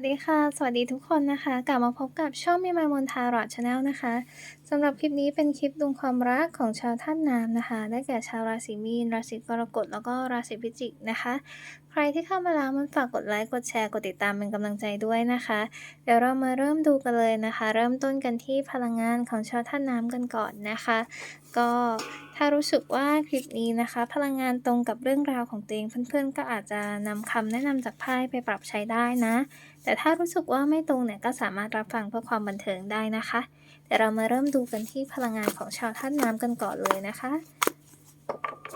วัสดีค่ะ สวัสดีทุกคนนะคะ กลับมาพบกับช่องมีมามนทารอดชาแนลนะคะ สำหรับคลิปนี้เป็นคลิปดวงความรักของชาวท่านน้ำนะคะ ได้แก่ชาวราศีมีน ราศีกรกฎ แล้วก็ราศีพิจิกนะคะ ใครที่เข้ามาแล้วมันฝากกดไลค์ กดแชร์ กดติดตามเป็นกำลังใจด้วยนะคะ เดี๋ยวเรามาเริ่มดูกันเลยนะคะ เริ่มต้นกันที่พลังงานของชาวท่านน้ำกันก่อนนะคะ ก็ถ้ารู้สึกว่าคลิปนี้นะคะ พลังงานตรงกับเรื่องราวของตัวเองเพื่อนๆ ก็อาจจะนำคำแนะนำจากไพ่ไปปรับใช้ได้นะ แต่ถ้ารู้สึกว่าไม่ตรงเนี่ยก็สามารถรับฟังเพื่อความบันเทิงได้นะคะ เดี๋ยวเรามาเริ่มดูกันที่พลังงานของชาวท่านน้ำกันก่อนเลยนะคะ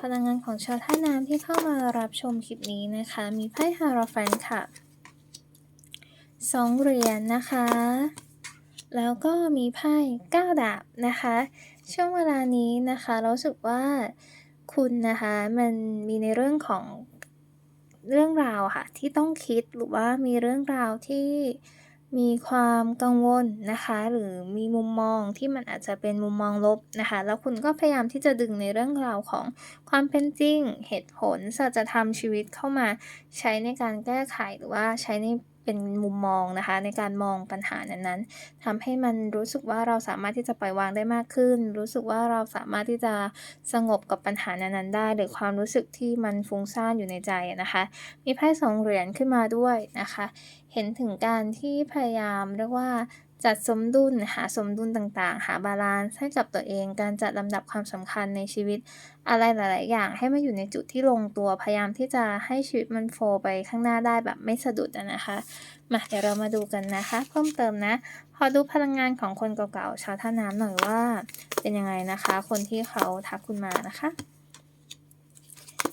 พลังงานของชาวท่าน้ำที่เข้ามารับชมคลิปนี้นะคะ มีไพ่ฮาราฟันค่ะสองเหรียญนนะคะ แล้วก็มีไพ่เก้าดาบนะคะ ช่วงเวลานี้นะคะเรารู้สึกว่าคุณนะคะมันมีในเรื่องของเรื่องราวค่ะที่ต้องคิดหรือว่ามีเรื่องราวที่ มีความกังวลนะคะ หรือมีมุมมองที่มันอาจจะเป็นมุมมองลบนะคะ แล้วคุณก็พยายามที่จะดึงในเรื่องราวของความเป็นจริง เหตุผลสัจธรรมชีวิตเข้ามาใช้ในการแก้ไขหรือว่าใช้ใน เป็นมุมมองนะคะ ในการมองปัญหานั้นๆทำให้มันรู้สึกว่าเราสามารถที่จะปล่อยวางได้มากขึ้น รู้สึกว่าเราสามารถที่จะสงบกับปัญหานั้นๆได้ หรือความรู้สึกที่มันฟุ้งซ่านอยู่ในใจนะคะ มีไพ่สองเหรียญขึ้นมาด้วยนะคะ เห็นถึงการที่พยายามเรียกว่า จัดสมดุลหาสมดุลต่างๆ หาบาลานซ์ให้กับตัวเอง การจัดลำดับความสำคัญในชีวิต อะไรหลาย ๆ อย่างให้มาอยู่ในจุดที่ลงตัวพยายามที่จะให้ชีวิตมันโฟว์ไปข้างหน้าได้แบบไม่สะดุดนะคะมาเดี๋ยวเรามาดูกันนะคะ เพิ่มเติมนะขอดูพลังงานของคนเก่าๆชาวท่าน้ำหน่อยว่า เป็นยังไงนะคะ คนที่เขาทักคุณมานะคะ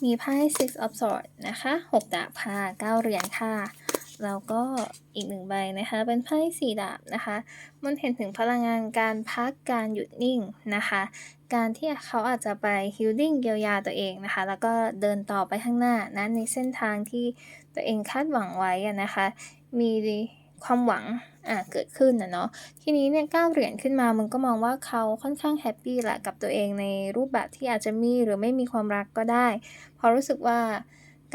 มีไพ่ six of swords นะคะหกดาบค่ะเก้าเหรียญค่ะ แล้วก็อีกหนึ่งใบนะคะ เป็นไพ่สี่ดาบนะคะ มันเห็นถึงพลังงานการพักการหยุดนิ่งนะคะ การที่เขาอาจจะไปฮิลลิ่งเยียวยาตัวเองนะคะ แล้วก็เดินต่อไปข้างหน้านะในเส้นทางที่ตัวเองคาดหวังไว้นะคะ มีความหวังอะเกิดขึ้นนะเนาะทีนี้เนี่ยก้าเหรียญขึ้นมามันก็มองว่าเขาค่อนข้างแฮปปี้แหละกับตัวเองในรูปแบบที่อาจจะมีหรือไม่มีความรักก็ได้เพราะรู้สึกว่า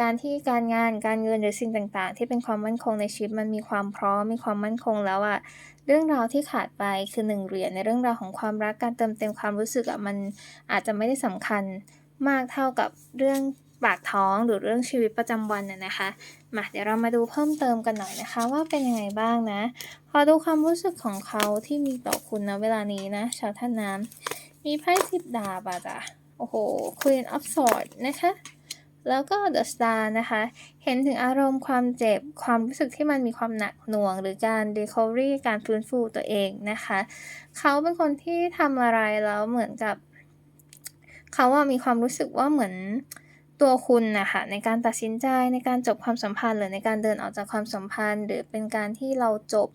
การที่การงานการเงินหรือสิ่งต่างๆ ที่เป็นความมั่นคงในชีวิตมันมีความพร้อมมีความมั่นคงแล้วอะเรื่องราวที่ขาดไปคือหนึ่งเหรียญในเรื่องราวของความรักการเติมเต็มความรู้สึกอะมันอาจจะไม่ได้สำคัญมากเท่ากับเรื่องปากท้องหรือเรื่องชีวิตประจำวันน่ะนะคะมาเดี๋ยวเรามาดูเพิ่มเติมกันหน่อยนะคะ ว่าเป็นยังไงบ้างนะ พอดูความรู้สึกของเขาที่มีต่อคุณนะเวลานี้นะ ชาวท่านน้ำมีไพ่สิบดาบอะจ้ะโอ้โห Queen of Swords นะคะ แล้วก็ The Star นะคะ เห็นถึงอารมณ์ความเจ็บ ความรู้สึกที่มันมีความหนักหน่วง หรือการ recovery การฟื้นฟูตัวเองนะคะ เขาเป็นคนที่ทำอะไรแล้วเหมือนกับ เขาว่ามีความรู้สึกว่าเหมือนตัวคุณนะคะในการตัดสินใจในการจบความสัมพันธ์ หรือในการเดินออกจากความสัมพันธ์ หรือเป็นการที่เราจบ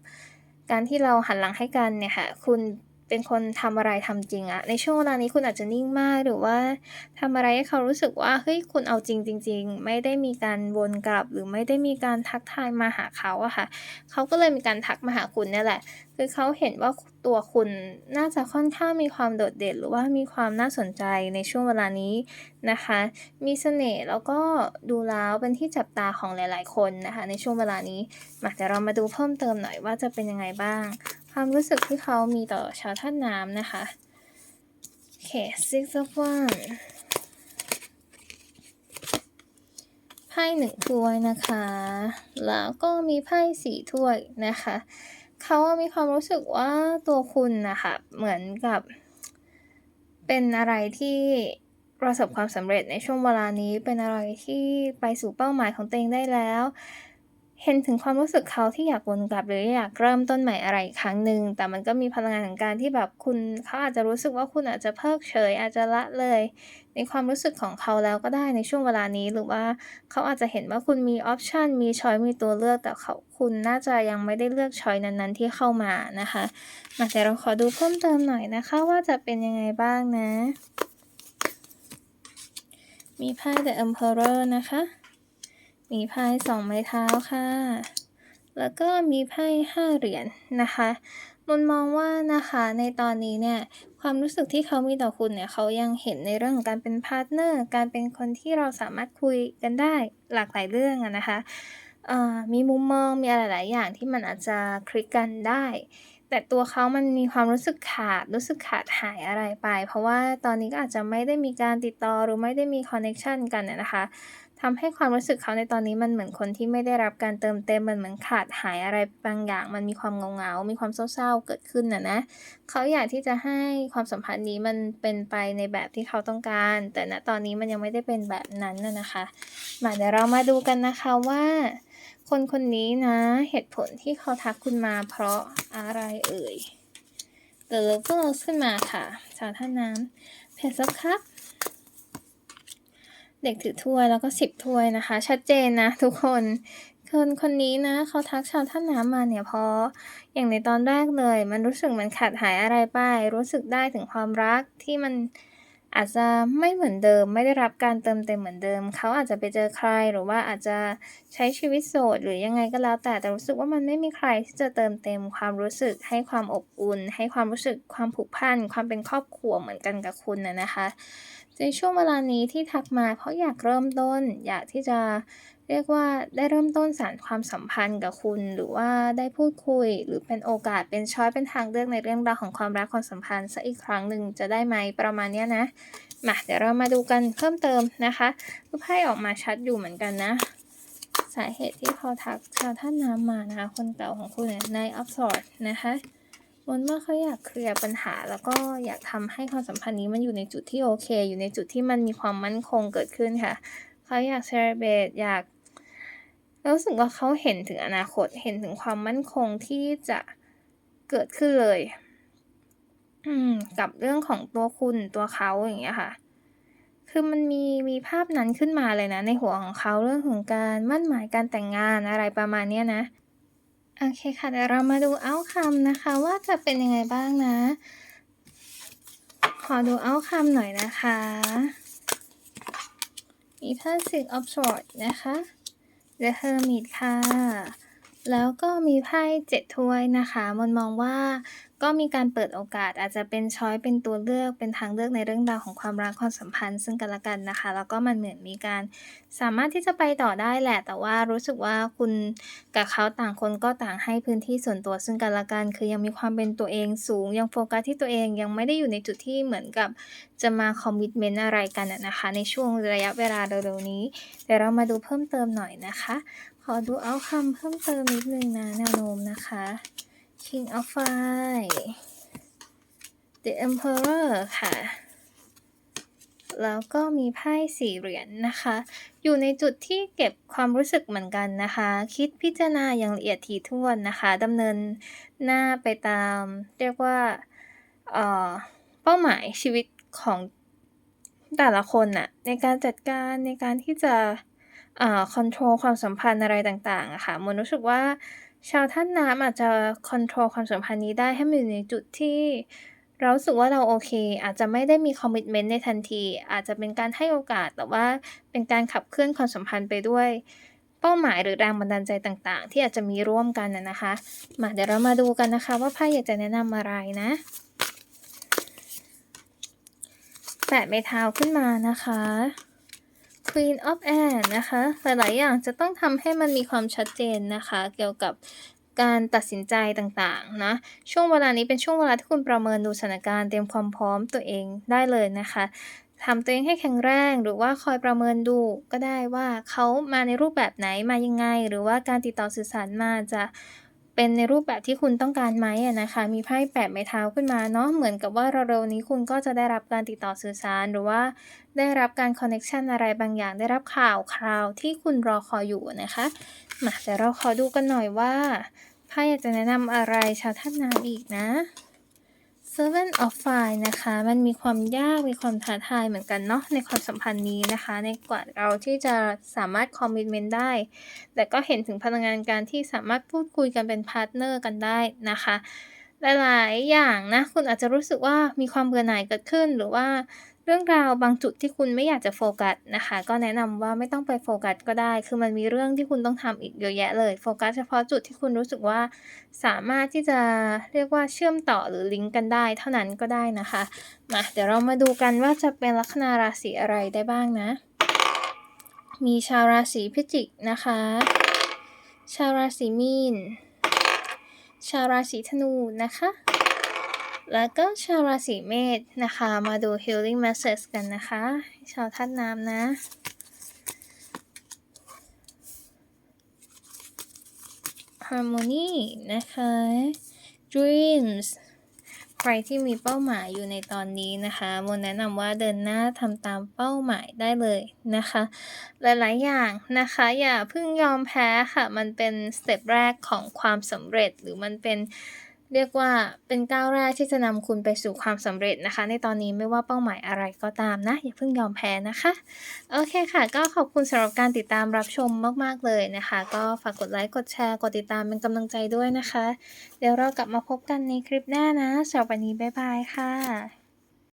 การที่เราหันหลังให้กันเนี่ยค่ะคุณ เป็นคนทำอะไรทำจริงอะในช่วงเวลานี้คุณอาจจะนิ่งมากหรือว่าทำอะไรให้เขารู้สึกว่าเฮ้ยคุณเอาจริงจริงๆ ไม่ได้มีการวนกลับ หรือไม่ได้มีการทักทายมาหาเขาอะค่ะ เขาก็เลยมีการทักมาหาคุณเนี่ยแหละ คือเขาเห็นว่าตัวคุณน่าจะค่อนข้างมีความโดดเด่น หรือว่ามีความน่าสนใจในช่วงเวลานี้นะคะ มีเสน่ห์แล้วก็ดูแล้วเป็นที่จับตาของหลาย ๆ คนนะคะ ในช่วงเวลานี้มาเดี๋ยวเรามาดูเพิ่มเติมหน่อยว่าจะเป็นยังไงบ้าง ความรู้สึกที่เขามีต่อชาวท่าน้ำนะคะโอเค six of one ไพ่หนึ่งถ้วยนะคะ แล้วก็มีไพ่สี่ถ้วยนะคะ เขามีความรู้สึกว่าตัวคุณนะคะเหมือนกับเป็นอะไรที่ประสบความสำเร็จในช่วงเวลานี้เป็นอะไรที่ไปสู่เป้าหมายของตัวเองได้แล้ว เห็นถึงความรู้สึกเขาที่อยากวนกลับหรืออยากเริ่มต้นใหม่อะไรอีกครั้งหนึ่งแต่มันก็มีพลังงานของการที่แบบคุณเขาอาจจะรู้สึกว่าคุณอาจจะเพิกเฉย อาจจะละเลย ในความรู้สึกของเขาแล้วก็ได้ในช่วงเวลานี้หรือว่าเขาอาจจะเห็นว่าคุณมีออปชันมีช้อยมีตัวเลือกแต่เขาคุณน่าจะยังไม่ได้เลือกช้อยนั้นๆ ที่เข้ามานะคะมาแต่เราขอดูเพิ่มเติมหน่อยนะคะ ว่าจะเป็นยังไงบ้างนะ มีไพ่ The Emperor นะคะ มีไพ่สองไม้เท้าค่ะ แล้วก็มีไพ่ห้าเหรียญนะคะมุนมองว่านะคะในตอนนี้เนี่ยความรู้สึกที่เขามีต่อคุณเนี่ยเขายังเห็นในเรื่องของการเป็นพาร์ทเนอร์การเป็นคนที่เราสามารถคุยกันได้หลากหลายเรื่องอะนะคะมีมุมมองมีอะไรหลายอย่างที่มันอาจจะคลิกกันได้ แต่ตัวเขามันมีความรู้สึกขาดรู้สึกขาดหายอะไรไป เพราะว่าตอนนี้ก็อาจจะไม่ได้มีการติดต่อหรือไม่ได้มีคอนเน็กชันกันอะนะคะ ทำให้ความรู้สึกเขาในตอนนี้มันเหมือนคนที่ไม่ได้รับการเติมเต็มมันเหมือนขาดหายอะไรบางอย่าง มันมีความเหงาๆมีความเศร้าๆเกิดขึ้นน่ะนะ เขาอยากที่จะให้ความสัมพันธ์นี้มันเป็นไปในแบบที่เขาต้องการ แต่ณตอนนี้มันยังไม่ได้เป็นแบบนั้นน่ะนะคะมาเดี๋ยวเรามาดูกันนะคะว่า คนคนนี้นะ เหตุผลที่เขาทักคุณมาเพราะอะไรเอ่ย The Lovers ขึ้นมาค่ะชาวท่าน้ำเพจซับครับ เด็กถือถ้วยแล้วก็สิบถ้วยนะคะ ชัดเจนนะทุกคนคนคนนี้นะเขาทักชาวท่าน้ำมาเนี่ยเพราะอย่างในตอนแรกเลย มันรู้สึกมันขาดหายอะไรไป รู้สึกได้ถึงความรักที่มัน อาจจะไม่เหมือนเดิม ไม่ได้รับการเติมเต็มเหมือนเดิม เขาอาจจะไปเจอใครหรือว่าอาจจะใช้ชีวิตโสดหรือยังไงก็แล้วแต่แต่รู้สึกว่ามันไม่มีใครที่จะเติมเต็มความรู้สึก ให้ความอบอุ่น ให้ความรู้สึกความผูกพันความเป็นครอบครัวเหมือนกันกับคุณนะนะคะในช่วงเวลานี้ที่ทักมาเพราะอยากเริ่มต้น อยากที่จะ เรียกว่าได้เริ่มต้นสานความสัมพันธ์กับคุณ หรือว่าได้พูดคุย หรือเป็นโอกาสเป็นช้อยเป็นทางเลือกในเรื่องราวของความรักความสัมพันธ์สักอีกครั้งหนึ่งจะได้ไหมประมาณเนี้ยนะมาเดี๋ยวเรามาดูกันเพิ่มเติมนะคะรูปไพ่ออกมาชัดอยู่เหมือนกันนะ สาเหตุที่เขาทักชาวท่านน้ำมานะคะ คนเก่าของคุณเนี่ยในอัพสอร์นะคะมันว่าเขาอยากเคลียร์ปัญหาแล้วก็อยากทำให้ความสัมพันธ์นี้มันอยู่ในจุดที่โอเค อยู่ในจุดที่มันมีความมั่นคงเกิดขึ้นค่ะ เขาอยากเซเบตอยาก รู้สึกว่าเขาเห็นถึงอนาคตเห็นถึงความมั่นคงที่จะเกิดขึ้นเลย อืม กับเรื่องของตัวคุณตัวเขาอย่างเงี้ยค่ะ คือมันมีมีภาพนั้นขึ้นมาเลยนะ ในหัวของเขาเรื่องของการมั่นหมายการแต่งงานอะไรประมาณเนี้ยนะโอเคค่ะเดี๋ยวเรามาดูเอาคำนะคะ ว่าจะเป็นยังไงบ้างนะ ขอดูเอาคำหน่อยนะคะมีพาสิกออฟสวอร์ดนะคะ The Hermit ค่ะ แล้วก็มีไพ่เจ็ดถ้วยนะคะ มันมองว่า ก็มีการเปิดโอกาสอาจจะเป็นช้อยเป็นตัวเลือกเป็นทางเลือกในเรื่องราวของความรักความสัมพันธ์ ซึ่งกันและกันนะคะ แล้วก็มันเหมือนมีการสามารถที่จะไปต่อได้แหละ แต่ว่ารู้สึกว่าคุณกับเขาต่างคนก็ต่างให้พื้นที่ส่วนตัวซึ่งกันและกัน คือยังมีความเป็นตัวเองสูง ยังโฟกัสที่ตัวเองยังไม่ได้อยู่ในจุดที่เหมือนกับจะมาคอมมิชเมนต์อะไรกันนะคะ ในช่วงระยะเวลาเร็วๆนี้เดี๋ยวเรามาดูเพิ่มเติมหน่อยนะคะ ขอดูเอาคำเพิ่มเติมนิดนึงนะแนวโน้มนะคะ King of Fire The Emperor ค่ะ แล้วก็มีไพ่สี่เหรียญนนะคะ อยู่ในจุดที่เก็บความรู้สึกเหมือนกันนะคะ คิดพิจารณาอย่างละเอียดถี่ถ้วนนะคะดำเนินหน้าไปตาม เรียกว่าเอ่อเป้าหมายชีวิตของแต่ละคนน่ะในการจัดการในการที่จะอ่าคอนโทรลความสัมพันธ์อะไรต่างๆอะค่ะมนรู้สึกว่า ชาวท่านน้ำอาจจะคอนโทรลความสัมพันธ์นี้ได้ให้มันอยู่ในจุดที่เราสึกว่าเราโอเค อาจจะไม่ได้มีคอมมิตเมนต์ในทันที อาจจะเป็นการให้โอกาสแต่ว่าเป็นการขับเคลื่อนความสัมพันธ์ไปด้วย เป้าหมายหรือแรงบันดาลใจต่างๆ ที่อาจจะมีร่วมกันนะนะคะ มาเดี๋ยวเรามาดูกันนะคะ ว่าไพ่อยากจะแนะนำอะไรนะแปะไม้เท้าขึ้นมานะคะ Queen of Air นะคะ หลาย ๆ อย่างจะต้องทำให้มันมีความชัดเจนนะคะ เกี่ยวกับการตัดสินใจต่าง ๆ นะ ช่วงเวลานี้เป็นช่วงเวลาที่คุณประเมินดูสถานการณ์เตรียมความพร้อมตัวเองได้เลยนะคะทำตัวเองให้แข็งแรงหรือว่าคอยประเมินดูก็ได้ว่าเขามาในรูปแบบไหนมายังไง หรือว่าการติดต่อสื่อสารมาจะ เป็นในรูปแบบที่คุณต้องการไหมนะคะ มีไพ่แปะไม้เท้าขึ้นมาเนาะเหมือนกับว่าเร็วๆนี้คุณก็จะได้รับการติดต่อสื่อสาร หรือว่าได้รับการคอนเน็ชันอะไรบางอย่างได้รับข่าวคราวที่คุณรอคอยอยู่นะคะมาเดี๋ยวเราขอดูกันหน่อยว่าไพ่อยากจะแนะนำอะไรชาวท่านน้ำอีกนะ Seven of Fire นะคะ มันมีความยาก มีความท้าทายเหมือนกันเนาะในความสัมพันธ์นี้นะคะ ในกว่าเราที่จะสามารถคอมมิชเมนต์ได้ แต่ก็เห็นถึงพลังงานการที่สามารถพูดคุยกันเป็นพาร์ทเนอร์กันได้นะคะ หลาย ๆ อย่างนะ คุณอาจจะรู้สึกว่ามีความเบื่อหน่ายเกิดขึ้นหรือว่า รื่องราวบางจุดที่คุณไม่อยากจะโฟกัสนะคะ ก็แนะนำว่าไม่ต้องไปโฟกัสก็ได้ คือมันมีเรื่องที่คุณต้องทำอีกเยอะแยะเลยโฟกัสเฉพาะจุดที่คุณรู้สึกว่าสามารถที่จะเรียกว่าเชื่อมต่อหรือลิงก์กันได้เท่านั้นก็ได้นะคะมาเดี๋ยวเรามาดูกันว่าจะเป็นลัคนาราศีอะไรได้บ้างนะ มีชาวราศีพิจิกนะคะ ชาวราศีมีน ชาวราศีธนูนะคะ แล้วก็ชาวราศีเมษนะคะ มาดู healing message กันนะคะ ชาวธาตุน้ำนะ harmony นะคะ dreams ใครที่มีเป้าหมายอยู่ในตอนนี้นะคะโมแนะนำว่าเดินหน้าทำตามเป้าหมายได้เลยนะคะ หลายๆ อย่างนะคะ อย่าเพิ่งยอมแพ้ค่ะ มันเป็นสเต็ปแรกของความสำเร็จหรือมันเป็น เรียกว่าเป็นก้าวแรกที่จะนำคุณไปสู่ความสำเร็จนะคะ ในตอนนี้ไม่ว่าเป้าหมายอะไรก็ตามนะ อย่าเพิ่งยอมแพ้นะคะ โอเคค่ะ ก็ขอบคุณสำหรับการติดตามรับชมมาก ๆ เลยนะคะ ก็ฝากกดไลค์ กดแชร์ กดติดตามเป็นกำลังใจด้วยนะคะ เดี๋ยวเรากลับมาพบกันในคลิปหน้านะสำหรับวันนี้บ๊ายบายค่ะ